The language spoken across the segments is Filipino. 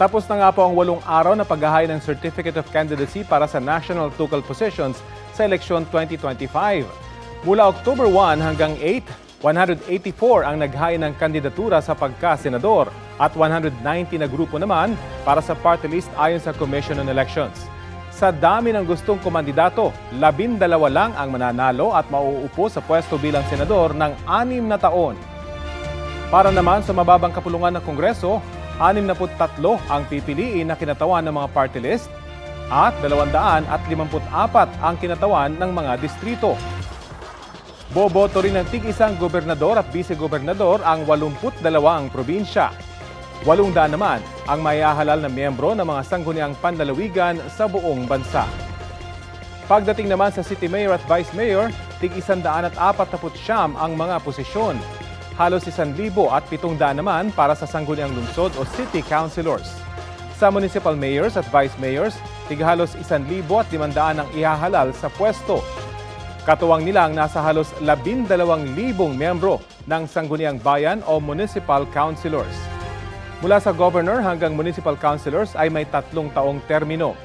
Tapos na nga po ang walong araw na paghahay ng Certificate of Candidacy para sa national tukal positions sa eleksyon 2025. Mula October 1 hanggang 8, 184 ang naghain ng kandidatura sa pagka-senador at 190 na grupo naman para sa party list ayon sa Commission on Elections. Sa dami ng gustong kumandidato, labindalawa lang ang mananalo at mauupo sa pwesto bilang senador ng anim na taon. Para naman sa mababang kapulungan ng Kongreso, 63 ang pipiliin na kinatawan ng mga party list at 254 ang kinatawan ng mga distrito. Boboto rin ng tig-isang gobernador at vice-gobernador ang 82 ang probinsya. 800 naman ang mayahalal na miyembro ng mga sangguniang panlalawigan sa buong bansa. Pagdating naman sa city mayor at vice mayor, tig-149 ang mga posisyon. Halos 1,000 at 700 naman para sa sangguniang lungsod o city councilors. Sa municipal mayors at vice mayors, tighalos 1,000 at 500 ang ihahalal sa pwesto. Katuwang nilang nasa halos 12,000 miyembro ng sangguniang bayan o municipal councilors. Mula sa governor hanggang municipal councilors ay may tatlong taong termino.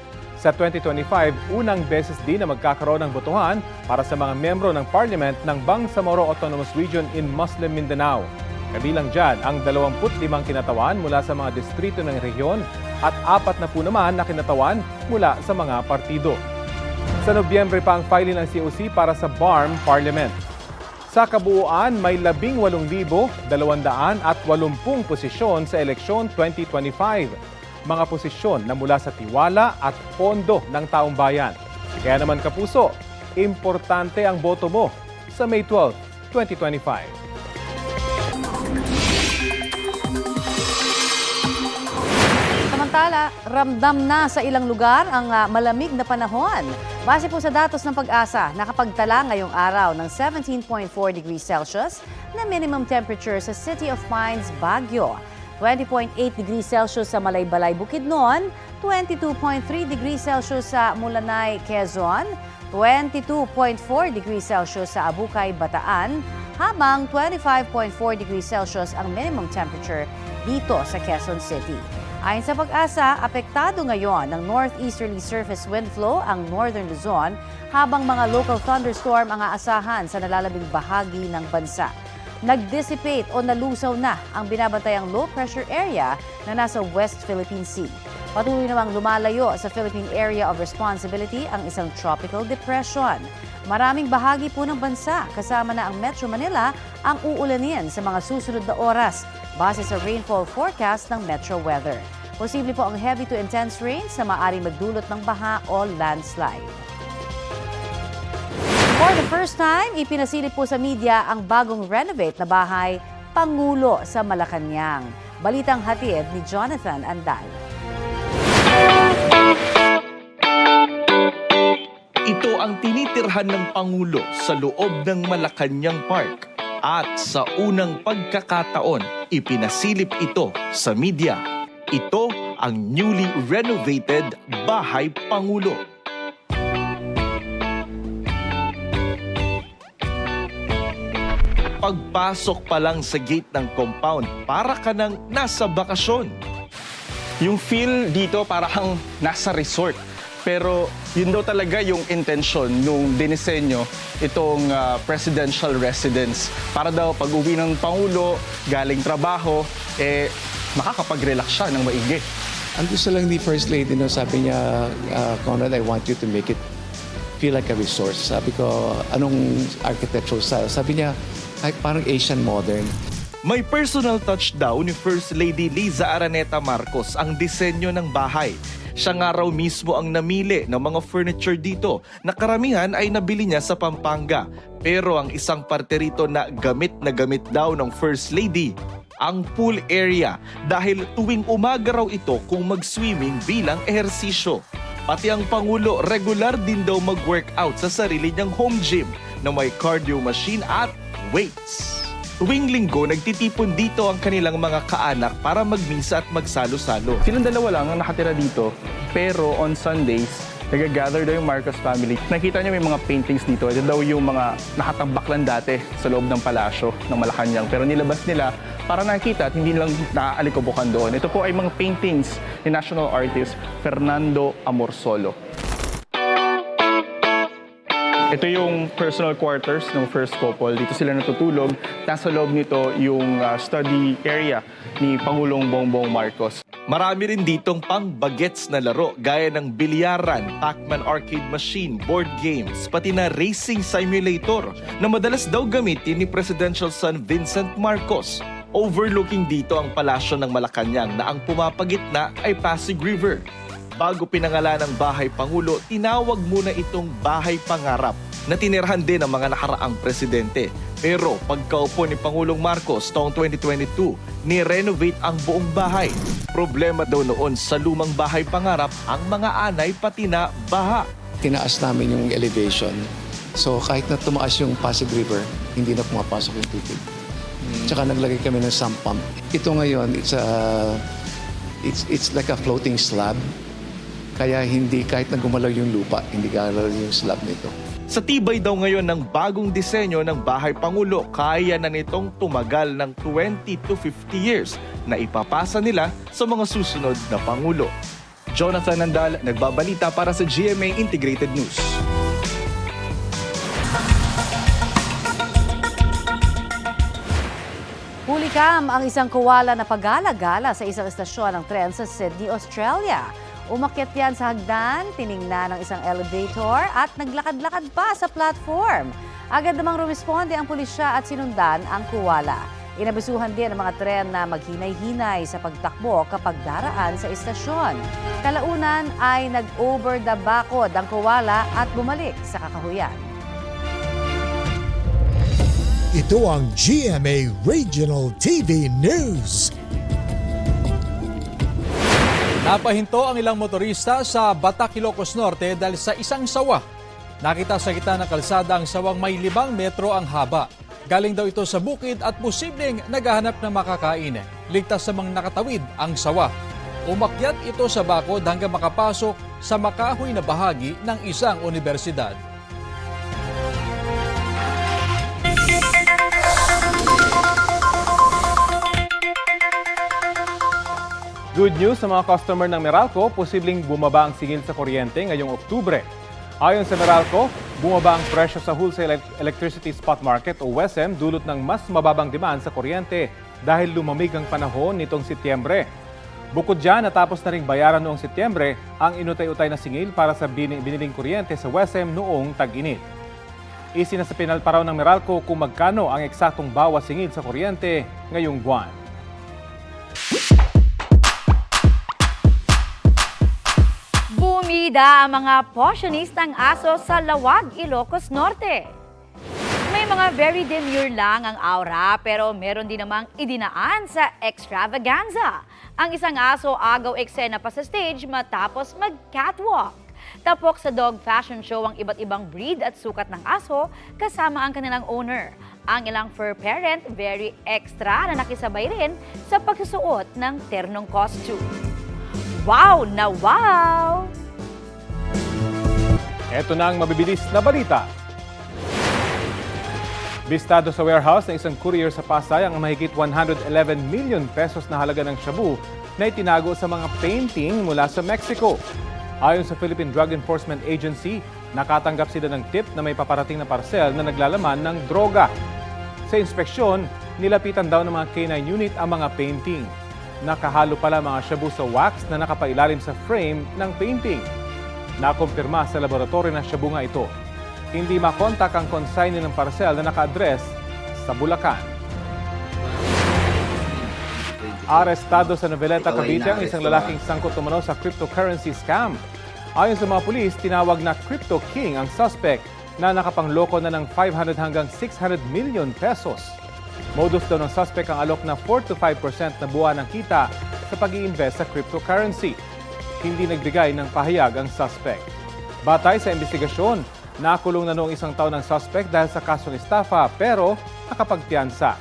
Sa 2025, unang beses din na magkakaroon ng botohan para sa mga miyembro ng parliament ng Bangsamoro Autonomous Region in Muslim Mindanao. Kabilang dyan ang 25 kinatawan mula sa mga distrito ng rehiyon at apat na po naman na kinatawan mula sa mga partido. Sa Nobyembre pa ang filing ng COC para sa BARM Parliament. Sa kabuuan, may 18,280 posisyon sa eleksyon 2025. Mga posisyon na mula sa tiwala at pondo ng taong bayan. Kaya naman kapuso, importante ang boto mo sa May 12, 2025. Samantala, ramdam na sa ilang lugar ang ah, malamig na panahon. Base po sa datos ng pag-asa, nakapagtala ngayong araw ng 17.4 degrees Celsius na minimum temperature sa City of Pines, Baguio. 20.8 degrees Celsius sa Malaybalay, Bukidnon, 22.3 degrees Celsius sa Mulanay, Quezon, 22.4 degrees Celsius sa Abukay, Bataan, habang 25.4 degrees Celsius ang minimum temperature dito sa Quezon City. Ayon sa pag-asa, apektado ngayon ng northeasterly surface wind flow ang northern Luzon habang mga local thunderstorm ang aasahan sa nalalabing bahagi ng bansa. Nag-dissipate o nalusaw na ang binabantayang low pressure area na nasa West Philippine Sea. Patuloy namang lumalayo sa Philippine Area of Responsibility ang isang tropical depression. Maraming bahagi po ng bansa kasama na ang Metro Manila ang uulanin sa mga susunod na oras base sa rainfall forecast ng Metro Weather. Posible po ang heavy to intense rains na maaring magdulot ng baha o landslide. For the first time, ipinasilip po sa media ang bagong renovate na bahay Pangulo sa Malacanang. Balitang hatid ni Jonathan Andal. Ito ang tinitirhan ng Pangulo sa loob ng Malacanang Park. At sa unang pagkakataon, ipinasilip ito sa media. Ito ang newly renovated Bahay Pangulo. Pagpasok pa lang sa gate ng compound, para ka nang nasa bakasyon. Yung feel dito parang nasa resort. Pero yun daw talaga yung intention nung dinisenyo itong ah, presidential residence. Para daw pag uwi ng Pangulo, galing trabaho, eh makakapag-relax siya ng maigi. Ang gusto lang ni First Lady, no, sabi niya, uh, Conrad, I want you to make it feel like a resort. Sabi ko, anong architectural style? Sabi niya, parang Asian modern. May personal touch daw ni First Lady Liza Araneta Marcos ang disenyo ng bahay. Siya nga raw mismo ang namili ng mga furniture dito na karamihan ay nabili niya sa Pampanga. Pero ang isang parte rito na gamit na gamit daw ng First Lady, ang pool area dahil tuwing umaga raw ito kung mag-swimming bilang ehersisyo. Pati ang Pangulo regular din daw mag-workout sa sarili niyang home gym na may cardio machine at weights. Tuwing linggo, nagtitipon dito ang kanilang mga kaanak para magmisa at magsalo-salo. Silang dalawa lang ang nakatira dito. Pero on Sundays, Nag-gather daw yung Marcos family. Nakita niyo may mga paintings dito. Ito daw yung mga nakatambak lang dati sa loob ng palasyo ng Malacanang. Pero nilabas nila para nakita at hindi lang naaalikobokan doon. Ito po ay mga paintings ni national artist Fernando Amorsolo. Ito yung personal quarters ng first couple. Dito sila natutulog. Nasa loob nito yung uh, study area ni Pangulong Bongbong Marcos. Marami rin ditong pang bagets na laro gaya ng bilyaran, Pac-Man arcade machine, board games, pati na racing simulator na madalas daw gamitin ni Presidential son Vincent Marcos. Overlooking dito ang palasyo ng Malacanang na ang pumapagitna ay Pasig River. Bago pinangalan ng Bahay Pangulo, tinawag muna itong Bahay Pangarap na tinirahan din ng mga nakaraang presidente. Pero pagkaupo ni Pangulong Marcos taong 2022, ni-renovate ang buong bahay. Problema daw noon sa lumang bahay pangarap ang mga anay pati na baha. Tinaas namin yung elevation. So kahit na tumaas yung Pasig River, hindi na pumapasok yung tubig. Tsaka naglagay kami ng sump pump. Ito ngayon, it's a, it's, it's like a floating slab. Kaya hindi, kahit na gumalaw yung lupa, hindi galaw yung slab nito. Sa tibay daw ngayon ng bagong disenyo ng Bahay Pangulo, kaya na nitong tumagal ng 20 to 50 years na ipapasa nila sa mga susunod na Pangulo. Jonathan Nandal, nagbabalita para sa GMA Integrated News. Hulikam ang isang kuwala na pagala-gala sa isang estasyon ng tren sa Sydney, Australia. Umakyat yan sa hagdan, tiningnan ng isang elevator at naglakad-lakad pa sa platform. Agad namang rumisponde ang pulisya at sinundan ang kuwala. Inabisuhan din ang mga tren na maghinay-hinay sa pagtakbo kapag daraan sa istasyon. Kalaunan ay nag-over the bakod ang kuwala at bumalik sa kakahuyan. Ito ang GMA Regional TV News. Napahinto ang ilang motorista sa Batak, Ilocos Norte dahil sa isang sawa. Nakita sa gitna ng kalsada ang sawang may libang metro ang haba. Galing daw ito sa bukid at posibleng naghahanap ng makakain. Ligtas mga nakatawid ang sawa. Umakyat ito sa bakod hanggang makapasok sa makahoy na bahagi ng isang universidad. Good news sa mga customer ng Meralco, posibleng bumaba ang singil sa kuryente ngayong Oktubre. Ayon sa Meralco, bumaba ang presyo sa Wholesale Electricity Spot Market o WESM dulot ng mas mababang demand sa kuryente dahil lumamig ang panahon nitong Setyembre. Bukod dyan, natapos na ring bayaran noong Setyembre ang inutay-utay na singil para sa bini- biniling kuryente sa WESM noong tag-init. Isinasapinal pa raw ng Meralco kung magkano ang eksaktong bawas singil sa kuryente ngayong buwan. Bumida ang mga posyonistang aso sa Lawag, Ilocos Norte. May mga very demure lang ang aura pero meron din namang idinaan sa extravaganza. Ang isang aso agaw eksena pa sa stage matapos mag-catwalk. Tapok sa dog fashion show ang iba't ibang breed at sukat ng aso kasama ang kanilang owner. Ang ilang fur parent very extra na nakisabay rin sa pagsusuot ng ternong costume. Wow na wow! Ito na ang mabibilis na balita. Bistado sa warehouse ng isang courier sa Pasay ang mahigit 111 million pesos na halaga ng shabu na itinago sa mga painting mula sa Mexico. Ayon sa Philippine Drug Enforcement Agency, nakatanggap sila ng tip na may paparating na parcel na naglalaman ng droga. Sa inspeksyon, nilapitan daw ng mga K9 unit ang mga painting. Nakahalo pala mga shabu sa wax na nakapailalim sa frame ng painting. Nakumpirma sa laboratorio na shabu nga ito. Hindi makontak ang consignee ng parcel na naka-address sa Bulacan. Arestado sa Noveleta, Cavite ang isang lalaking sangkot umano sa cryptocurrency scam. Ayon sa mga pulis, tinawag na Crypto King ang suspect na nakapangloko na ng 500 hanggang 600 million pesos. Modus daw ng suspect ang alok na 4 to 5% na buwan ng kita sa pag invest sa cryptocurrency. Hindi nagbigay ng pahayag ang suspect. Batay sa investigasyon, nakulong na noong isang taon ng suspect dahil sa kasong estafa pero nakapagpiyansa.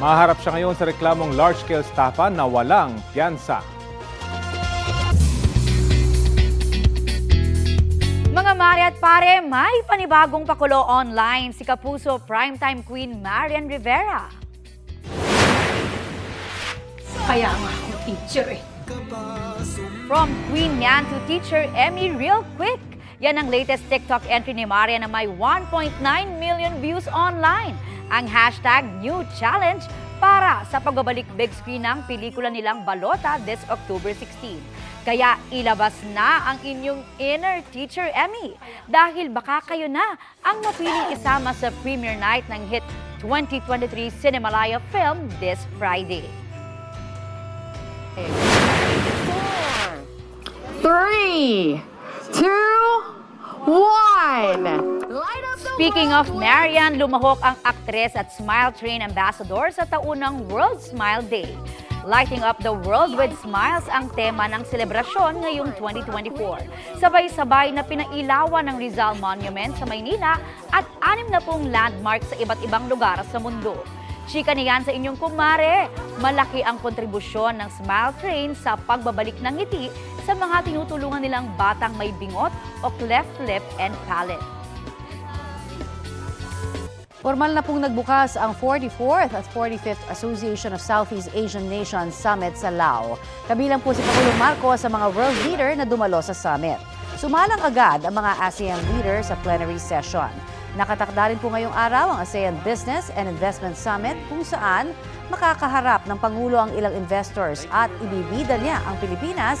Maharap siya ngayon sa reklamong large-scale estafa na walang piyansa. Mga mare at pare, may panibagong pakulo online si Kapuso Primetime Queen Marian Rivera. Kaya nga ako teacher eh. From Queen yan to Teacher Emmy real quick. Yan ang latest TikTok entry ni Maria na may 1.9 million views online. Ang hashtag New Challenge para sa pagbabalik big screen ng pelikula nilang Balota this October 16. Kaya ilabas na ang inyong inner Teacher Emmy dahil baka kayo na ang mapiling isama sa premiere night ng hit 2023 Cinemalaya film this Friday. Three, two, one. Speaking of Marian, lumahok ang aktres at Smile Train Ambassador sa taunang World Smile Day. Lighting up the world with smiles ang tema ng selebrasyon ngayong 2024. Sabay-sabay na pinailawan ng Rizal Monument sa Maynila at anim na pong landmark sa iba't ibang lugar sa mundo. Chika niyan sa inyong kumare, malaki ang kontribusyon ng Smile Train sa pagbabalik ng ngiti sa mga tinutulungan nilang batang may bingot o cleft lip and palate. Formal na pong nagbukas ang 44th at 45th Association of Southeast Asian Nations Summit sa Lao. Kabilang po si Pangulong Marcos sa mga world leader na dumalo sa summit. Sumalang agad ang mga ASEAN leaders sa plenary session. Nakatakda rin po ngayong araw ang ASEAN Business and Investment Summit kung saan makakaharap ng Pangulo ang ilang investors at ibibida niya ang Pilipinas